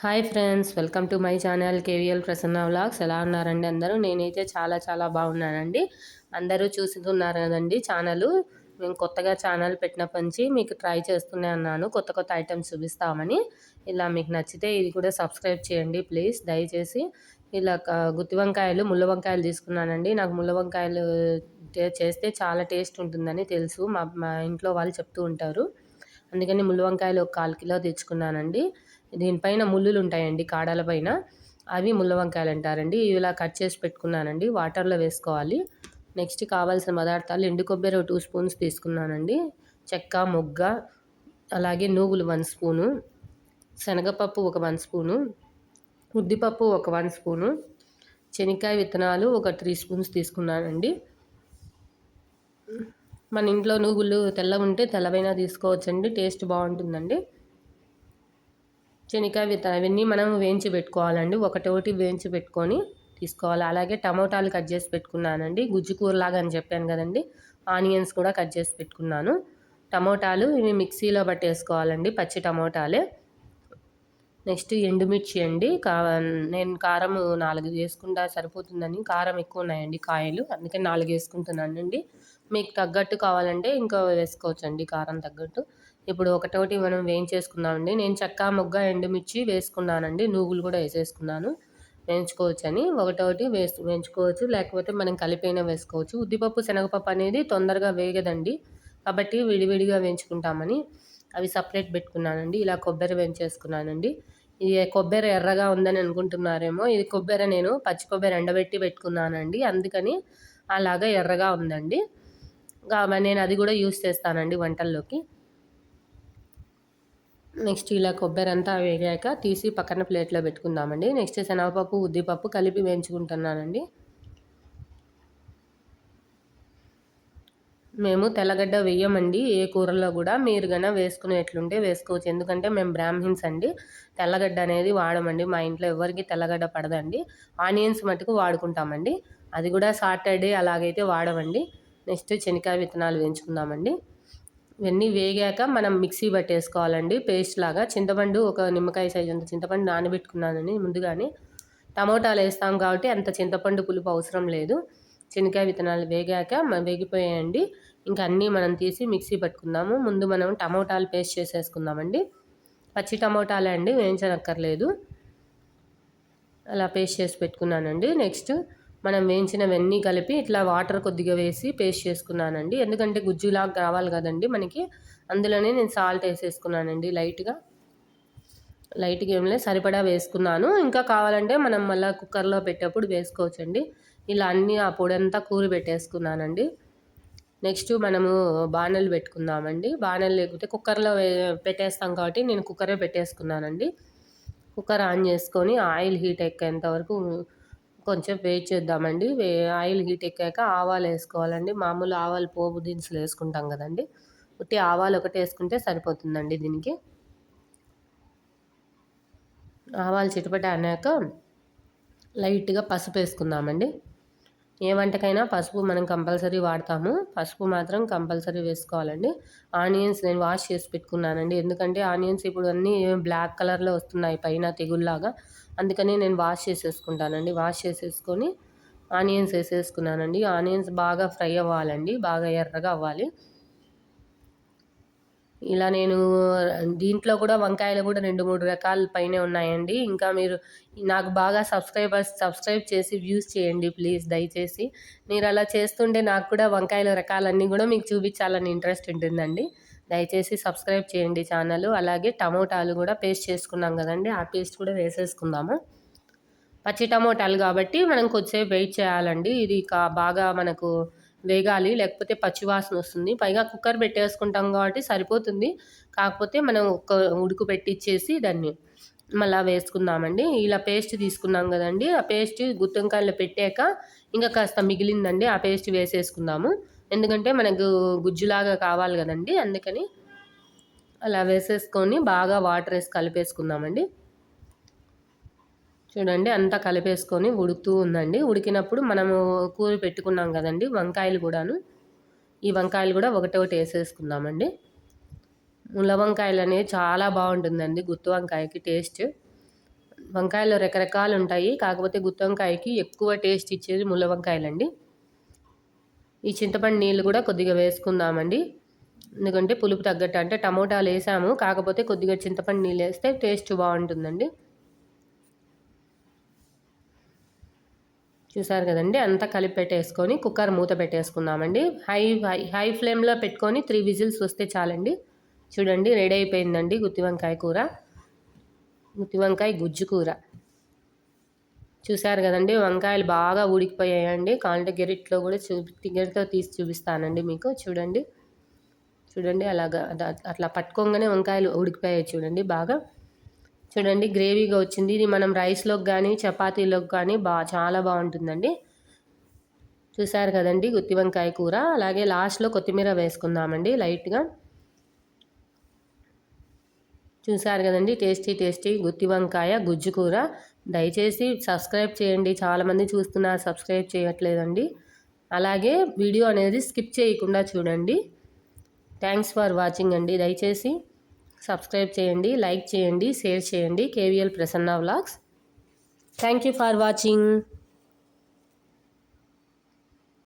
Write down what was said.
Hi friends welcome to my channel KVL Prasanna vlogs. ఎలా ఉన్నారండి అందరూ? నేనైతే చాలా చాలా బాగున్నానండి. అందరూ చూసుకున్నారు కదండి ఛానల్. మేము కొత్తగా ఛానల్ పెట్టినప్పటి నుంచి మీకు ట్రై చేస్తూనే అన్నాను కొత్త కొత్త ఐటమ్స్ చూపిస్తామని. ఇలా మీకు నచ్చితే ఇది కూడా సబ్స్క్రైబ్ చేయండి ప్లీజ్. దయచేసి ఇలా గుత్తి వంకాయలు ముళ్ళ వంకాయలు తీసుకున్నానండి. నాకు ముళ్ళ వంకాయలు చేస్తే చాలా టేస్ట్ ఉంటుందని తెలుసు. మా మా ఇంట్లో వాళ్ళు చెప్తూ ఉంటారు. అందుకని ముళ్ళ వంకాయలు ఒక కాల్ కిలో తెచ్చుకున్నానండి. దీనిపైన ముళ్ళులు ఉంటాయండి కాడల పైన. అవి ముళ్ళ వంకాయలు అంటారండి. ఇలా కట్ చేసి పెట్టుకున్నానండి. వాటర్లో వేసుకోవాలి. నెక్స్ట్ కావాల్సిన పదార్థాలు ఎండు కొబ్బరి టూ స్పూన్స్ తీసుకున్నానండి. చెక్క మొగ్గ అలాగే నూగులు వన్ స్పూను. శనగపప్పు ఒక వన్ స్పూను. ఉద్దిపప్పు ఒక వన్ స్పూను. శనక్కాయ విత్తనాలు ఒక త్రీ స్పూన్స్ తీసుకున్నానండి. మన ఇంట్లో నువ్వులు తెల్ల ఉంటే తెల్లవైనా తీసుకోవచ్చండి. టేస్ట్ బాగుంటుందండి. శనక్కాయ విత్తనాలు అవన్నీ మనం వేయించి పెట్టుకోవాలండి. ఒకటి వేయించి పెట్టుకొని తీసుకోవాలి. అలాగే టమోటాలు కట్ చేసి పెట్టుకున్నానండి. గుజ్జు కూరలాగా అని చెప్పాను కదండి. ఆనియన్స్ కూడా కట్ చేసి పెట్టుకున్నాను. టమోటాలు ఇవి మిక్సీలో పట్టేసుకోవాలండి పచ్చి టమోటాలే. నెక్స్ట్ ఎండుమిర్చి అండి. కా నేను కారం నాలుగు వేసుకుంటా సరిపోతుందని. కారం ఎక్కువ ఉన్నాయండి కాయలు. అందుకని నాలుగు వేసుకుంటున్నానండి. మీకు తగ్గట్టు కావాలంటే ఇంకా వేసుకోవచ్చండి కారం తగ్గట్టు. ఇప్పుడు ఒకటోటి మనం వేయించేసుకుందామండి. నేను చెక్క మొగ్గ ఎండుమిర్చి వేసుకున్నానండి. నువ్వులు కూడా వేసేసుకున్నాను. వేయించుకోవచ్చని. ఒకటోటి వేసు వేయించుకోవచ్చు. లేకపోతే మనం కలిపైన వేసుకోవచ్చు. ఉద్దిపప్పు శనగపప్పు అనేది తొందరగా వేగదండి. కాబట్టి విడివిడిగా వేయించుకుంటామని అవి సపరేట్ పెట్టుకున్నానండి. ఇలా కొబ్బరి వేయించేసుకున్నానండి. ఇది కొబ్బరి ఎర్రగా ఉందని అనుకుంటున్నారేమో. ఇది కొబ్బరి నేను పచ్చి కొబ్బరి ఎండబెట్టి పెట్టుకున్నానండి. అందుకని అలాగా ఎర్రగా ఉందండి. నేను అది కూడా యూస్ చేస్తానండి వంటల్లోకి. నెక్స్ట్ ఇలా కొబ్బరి అంతా వేగాక తీసి పక్కన ప్లేట్లో పెట్టుకుందామండి. నెక్స్ట్ శనగపప్పు ఉద్దిపప్పు కలిపి వేయించుకుంటున్నానండి. మేము తెల్లగడ్డ వేయమండి. ఏ కూరలో కూడా మీరు కన్నా వేసుకునేట్లుంటే వేసుకోవచ్చు. ఎందుకంటే మేము బ్రాహ్మిన్స్ అండి. తెల్లగడ్డ అనేది వాడమండి. మా ఇంట్లో ఎవరికి తెల్లగడ్డ పడదండి. ఆనియన్స్ మటుకు వాడుకుంటామండి. అది కూడా సాటర్డే అలాగైతే వాడమండి. నెక్స్ట్ శనక్కాయ విత్తనాలు వేయించుకుందామండి. ఇవన్నీ వేగాక మనం మిక్సీ పట్టేసుకోవాలండి. పేస్ట్ లాగా చింతపండు ఒక నిమ్మకాయ సైజు అంత చింతపండు నానబెట్టుకున్నానని ముందుగానే. టమోటాలు వేస్తాం కాబట్టి అంత చింతపండు పులుపు అవసరం లేదు. శనగకాయ విత్తనాలు వేగాక వేగిపోయాయండి. ఇంకా అన్నీ మనం తీసి మిక్సీ పట్టుకుందాము. ముందు మనం టమోటాలు పేస్ట్ చేసేసుకుందామండి. పచ్చి టమోటాలే అండి వేయించనక్కర్లేదు. అలా పేస్ట్ చేసి పెట్టుకున్నానండి. నెక్స్ట్ మనం వేయించినవన్నీ కలిపి ఇట్లా వాటర్ కొద్దిగా వేసి పేస్ట్ చేసుకున్నానండి. ఎందుకంటే గుజ్జులాగా కావాలి కదండి మనకి. అందులోనే నేను సాల్ట్ వేసేసుకున్నానండి లైట్గా. లైట్గా ఏమి లేదు సరిపడా వేసుకున్నాను. ఇంకా కావాలంటే మనం మళ్ళీ కుక్కర్లో పెట్టేప్పుడు వేసుకోవచ్చండి. ఇలా అన్నీ ఆ పొడి అంతా కూరి పెట్టేసుకున్నానండి. నెక్స్ట్ మనము బాణలు పెట్టుకుందామండి. బాణలు లేకపోతే కుక్కర్లో పెట్టేస్తాం కాబట్టి నేను కుక్కరే పెట్టేసుకున్నానండి. కుక్కర్ ఆన్ చేసుకొని ఆయిల్ హీట్ ఎక్కేంత వరకు కొంచెం వెయిట్ చేద్దామండి. ఆయిల్ హీట్ ఎక్కాక ఆవాలు వేసుకోవాలండి. మామూలు ఆవాలు పోపు దినుసులు వేసుకుంటాం కదండి. ఉట్టి ఆవాలు ఒకటి వేసుకుంటే సరిపోతుందండి దీనికి. ఆవాలు చిటపట అన్నాక లైట్గా పసుపు వేసుకుందామండి. ఏ వంటకైనా పసుపు మనం కంపల్సరీ వాడతాము. పసుపు మాత్రం కంపల్సరీ వేసుకోవాలండి. ఆనియన్స్ నేను వాష్ చేసి పెట్టుకున్నానండి. ఎందుకంటే ఆనియన్స్ ఇప్పుడు అన్నీ బ్లాక్ కలర్లో వస్తున్నాయి పైన తెగుల్లాగా అందుకని నేను వాష్ చేసేసుకుంటానండి. వాష్ చేసేసుకొని ఆనియన్స్ వేసేసుకున్నానండి. ఆనియన్స్ బాగా ఫ్రై అవ్వాలండి. బాగా ఎర్రగా అవ్వాలి. ఇలా నేను దీంట్లో కూడా వంకాయలు కూడా రెండు మూడు రకాల పైనే ఉన్నాయండి. ఇంకా మీరు నాకు బాగా సబ్స్క్రైబర్స్ సబ్స్క్రైబ్ చేసి వ్యూస్ చేయండి ప్లీజ్ దయచేసి. మీరు అలా చేస్తుంటే నాకు కూడా వంకాయల రకాలన్నీ కూడా మీకు చూపించాలని ఇంట్రెస్ట్ ఉంటుందండి. దయచేసి సబ్స్క్రైబ్ చేయండి ఛానల్. అలాగే టమోటాలు కూడా పేస్ట్ చేసుకున్నాం కదండి ఆ పేస్ట్ కూడా వేసేసుకుందాము. పచ్చి టమోటాలు కాబట్టి మనం కొద్దిసేపు వెయిట్ చేయాలండి. ఇది బాగా మనకు వేగాలి లేకపోతే పచ్చివాసన వస్తుంది. పైగా కుక్కర్ పెట్టేసుకుంటాం కాబట్టి సరిపోతుంది. కాకపోతే మనం ఒక్క ఉడుకు పెట్టించేసి దాన్ని మళ్ళీ వేసుకుందామండి. ఇలా పేస్ట్ తీసుకున్నాం కదండి. ఆ పేస్ట్ గుత్తంకాయలు పెట్టాక ఇంకా కాస్త మిగిలిందండి. ఆ పేస్ట్ వేసేసుకుందాము. ఎందుకంటే మనకు గుజ్జులాగా కావాలి కదండి. అందుకని అలా వేసేసుకొని బాగా వాటర్ వేసి కలిపేసుకుందామండి. చూడండి అంతా కలిపేసుకొని ఉడుకుతూ ఉందండి. ఉడికినప్పుడు మనము కూర పెట్టుకున్నాం కదండి వంకాయలు కూడాను. ఈ వంకాయలు కూడా ఒకటొకటి వేసేసుకుందామండి. ముళ్ళ వంకాయలు అనేవి చాలా బాగుంటుందండి గుత్తి వంకాయకి టేస్ట్. వంకాయలు రకరకాలు ఉంటాయి కాకపోతే గుత్తి వంకాయకి ఎక్కువ టేస్ట్ ఇచ్చేది ముళ్ళ వంకాయలండి. ఈ చింతపండు నీళ్ళు కూడా కొద్దిగా వేసుకుందామండి. ఎందుకంటే పులుపు తగ్గట్టు అంటే టమోటాలు వేసాము కాకపోతే కొద్దిగా చింతపండు నీళ్ళు వేస్తే టేస్ట్ బాగుంటుందండి. చూసారు కదండి అంతా కలిపి పెట్టేసుకొని కుక్కర్ మూత పెట్టేసుకుందామండి. హై హై హై ఫ్లేమ్లో పెట్టుకొని త్రీ విజిల్స్ వస్తే చాలండి. చూడండి రెడీ అయిపోయిందండి గుత్తి వంకాయ కూర. గుత్తి వంకాయ గుజ్జు కూర. చూసారు కదండి వంకాయలు బాగా ఉడికిపోయాయండి. కాంట గెరిట్లో కూడా చూపి గెరితో తీసి చూపిస్తానండి మీకు. చూడండి. చూడండి అలాగా అట్లా పట్టుకోగానే వంకాయలు ఉడికిపోయాయి చూడండి బాగా. చూడండి గ్రేవీగా వచ్చింది. ఇది మనం రైస్లోకి కానీ చపాతీలోకి కానీ బా చాలా బాగుంటుందండి. చూసారు కదండి గుత్తి వంకాయ కూర. అలాగే లాస్ట్లో కొత్తిమీర వేసుకుందామండి లైట్గా. చూసారు కదండి టేస్టీ టేస్టీ గుత్తి వంకాయ గుజ్జు కూర. దయచేసి సబ్స్క్రైబ్ చేయండి. చాలామంది చూస్తున్నారు సబ్స్క్రైబ్ చేయట్లేదండి. అలాగే వీడియో అనేది స్కిప్ చేయకుండా చూడండి. థ్యాంక్స్ ఫర్ వాచింగ్ అండి. దయచేసి సబ్స్క్రైబ్ చేయండి లైక్ చేయండి షేర్ చేయండి. KVL Prasanna vlogs. Thank you for watching.